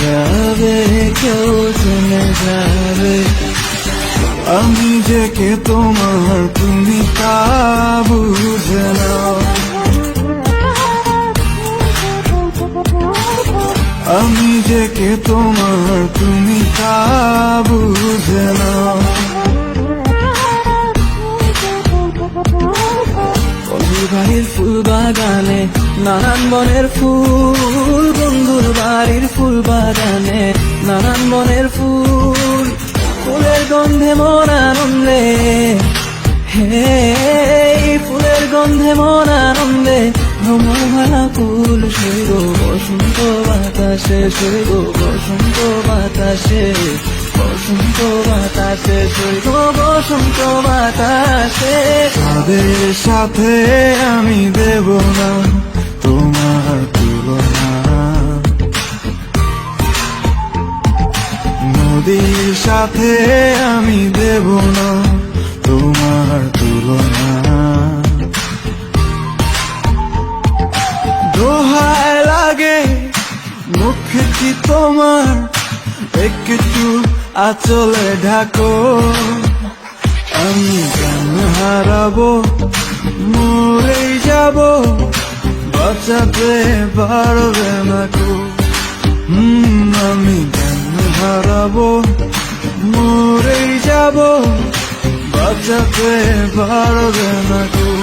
যাবে কেউ চলে যাবে আমি যে কে তোমার তুমি তা আমি যে কে তোমার তুমি তা বুঝে বাগানে নানান বনের ফুল, বন্ধুর বাড়ির ফুল বাগানে নানান বনের ফুল, ফুলের গন্ধে মন আনন্দে। হে, ফুলের গন্ধে মন আনন্দে ভ্রমণভালা ফুল সৈব বসন্ত বাতাসে সৈব বসন্ত বাতাসে। বসন্ত বাতাসে, সৈব বসন্ত বাতাসে। তাদের সাথে আমি দেব না, তোমার তুলনা। নদীর সাথে আমি দেব না, তোমার তুলনা। দোহায় লাগে, মুখে কি তোমার? একটু আচলে ঢাকো, আমি কেন হারাবো, মরেই যাব, বাঁচাতে পারবে না কো আমি কেন হারাবো, মরেই যাব, বাঁচাতে পারবে না কো